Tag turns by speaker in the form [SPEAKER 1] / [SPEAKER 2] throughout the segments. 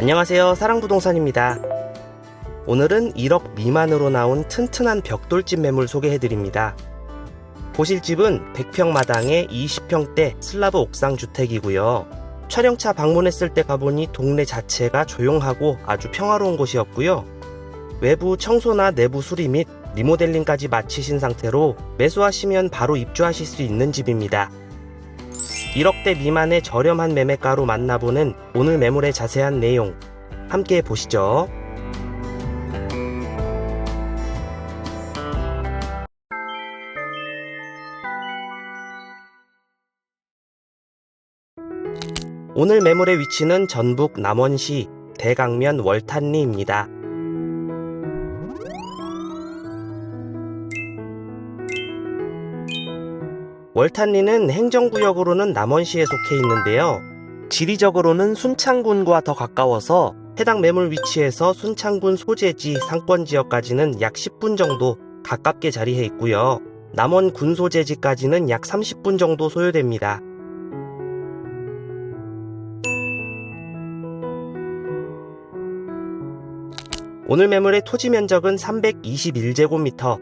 [SPEAKER 1] 안녕하세요. 사랑부동산입니다. 오늘은 1억 미만으로 나온 튼튼한 벽돌집 매물 소개해드립니다. 보실 집은 100평 마당에 20평대 슬라브 옥상 주택이고요. 촬영차 방문했을 때 가보니 동네 자체가 조용하고 아주 평화로운 곳이었고요. 외부 청소나 내부 수리 및 리모델링까지 마치신 상태로 매수하시면 바로 입주하실 수 있는 집입니다. 1억대 미만의 저렴한 매매가로 만나보는 오늘 매물의 자세한 내용 함께 보시죠. 오늘 매물의 위치는 전북 남원시 대강면 월탄리입니다. 월탄리는 행정구역으로는 남원시에 속해 있는데요. 지리적으로는 순창군과 더 가까워서 해당 매물 위치에서 순창군 소재지 상권 지역까지는 약 10분 정도 가깝게 자리해 있고요. 남원 군 소재지까지는 약 30분 정도 소요됩니다. 오늘 매물의 토지 면적은 321제곱미터,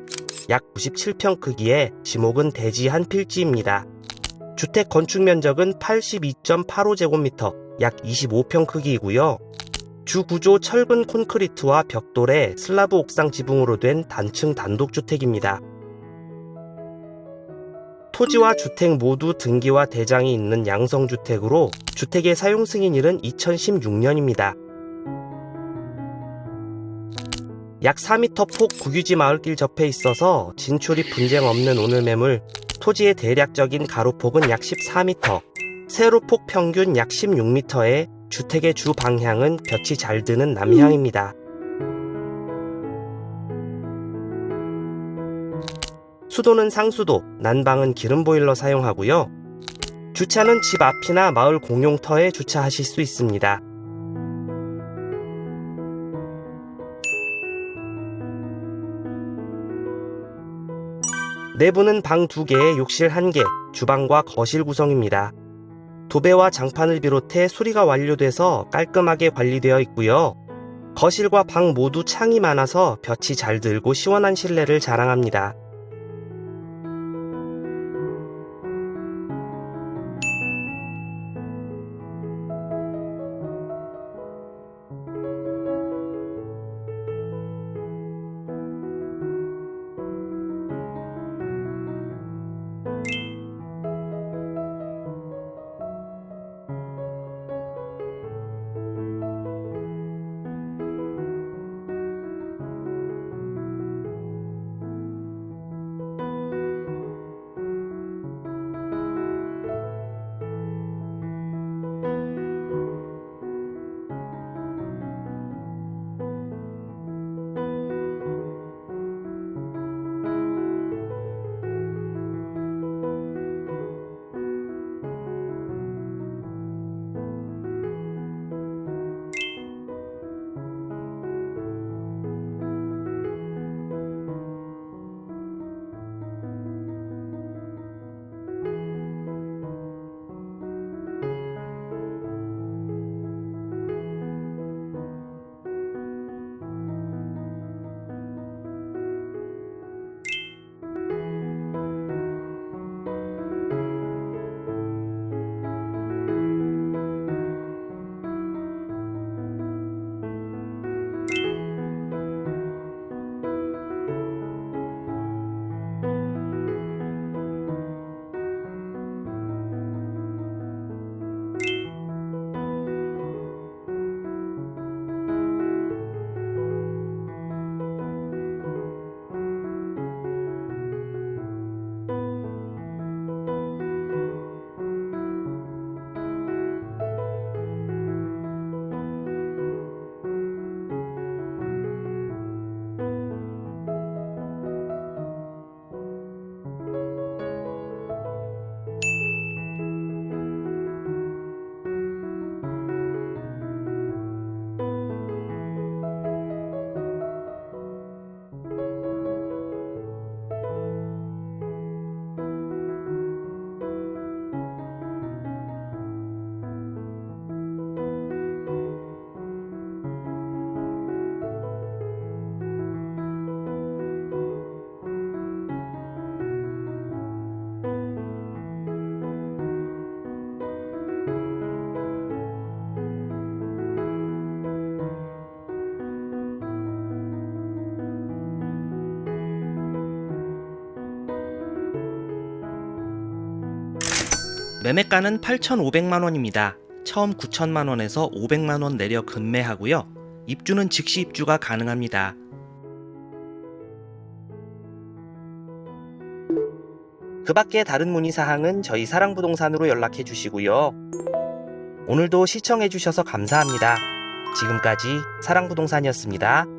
[SPEAKER 1] 약 97평 크기의 지목은 대지 한 필지입니다. 주택 건축 면적은 82.85제곱미터, 약 25평 크기이고요. 주 구조 철근 콘크리트와 벽돌의 슬라브 옥상 지붕으로 된 단층 단독주택입니다. 토지와 주택 모두 등기와 대장이 있는 양성주택으로 주택의 사용 승인일은 2016년입니다. 약 4m 폭 국유지 마을길 접해 있어서 진출입 분쟁 없는 오늘 매물, 토지의 대략적인 가로폭은 약 14m, 세로폭 평균 약 16m에 주택의 주 방향은 볕이 잘 드는 남향입니다. 수도는 상수도, 난방은 기름 보일러 사용하고요. 주차는 집 앞이나 마을 공용터에 주차하실 수 있습니다. 내부는 방 2개에 욕실 1개, 주방과 거실 구성입니다. 도배와 장판을 비롯해 수리가 완료돼서 깔끔하게 관리되어 있고요. 거실과 방 모두 창이 많아서 볕이 잘 들고 시원한 실내를 자랑합니다. 매매가는 8,500만 원입니다. 처음 9천만 원에서 500만 원 내려 급매하고요. 입주는 즉시 입주가 가능합니다. 그 밖에 다른 문의 사항은 저희 사랑부동산으로 연락해 주시고요. 오늘도 시청해 주셔서 감사합니다. 지금까지 사랑부동산이었습니다.